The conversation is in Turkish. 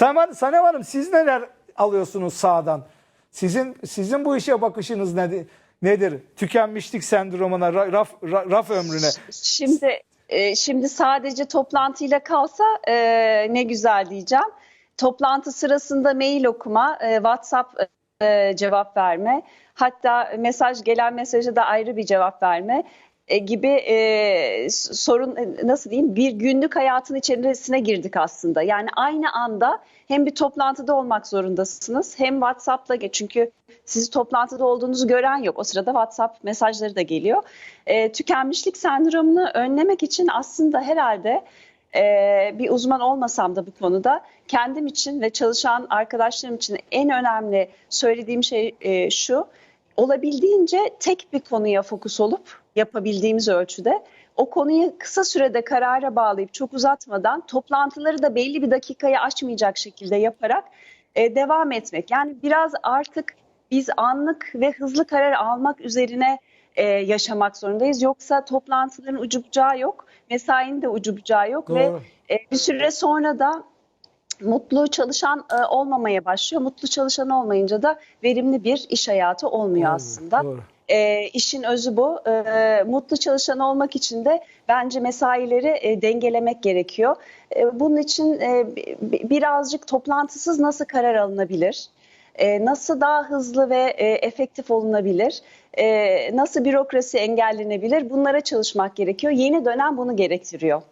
Sanem, Sanem Hanım siz neler alıyorsunuz sağdan? Sizin sizin bu işe bakışınız nedir? Nedir? Tükenmişlik sendromuna, ra- raf, ra- raf ömrüne. Şimdi e, şimdi sadece toplantıyla kalsa e, ne güzel diyeceğim. Toplantı sırasında mail okuma, e, WhatsApp cevap verme, hatta mesaj gelen mesaja da ayrı bir cevap verme e, gibi e, sorun e, nasıl diyeyim bir günlük hayatın içerisine girdik aslında. Yani aynı anda hem bir toplantıda olmak zorundasınız hem WhatsApp'la çünkü sizi toplantıda olduğunuzu gören yok. O sırada WhatsApp mesajları da geliyor. E, tükenmişlik sendromunu önlemek için aslında herhalde e, bir uzman olmasam da bu konuda kendim için ve çalışan arkadaşlarım için en önemli söylediğim şey e, şu. Olabildiğince tek bir konuya fokus olup yapabildiğimiz ölçüde o konuyu kısa sürede karara bağlayıp çok uzatmadan toplantıları da belli bir dakikayı aşmayacak şekilde yaparak e, devam etmek. Yani biraz artık biz anlık ve hızlı karar almak üzerine e, yaşamak zorundayız. Yoksa toplantıların ucu bucağı yok, mesainin de ucu bucağı yok ve Doğru. e, bir süre sonra da mutlu çalışan e, olmamaya başlıyor. Mutlu çalışan olmayınca da verimli bir iş hayatı olmuyor Doğru, aslında. doğru. E, işin özü bu. E, mutlu çalışan olmak için de bence mesaileri e, dengelemek gerekiyor. E, bunun için e, bi- birazcık toplantısız nasıl karar alınabilir? E, nasıl daha hızlı ve e, efektif olunabilir? E, nasıl bürokrasi engellenebilir? Bunlara çalışmak gerekiyor. Yeni dönem bunu gerektiriyor.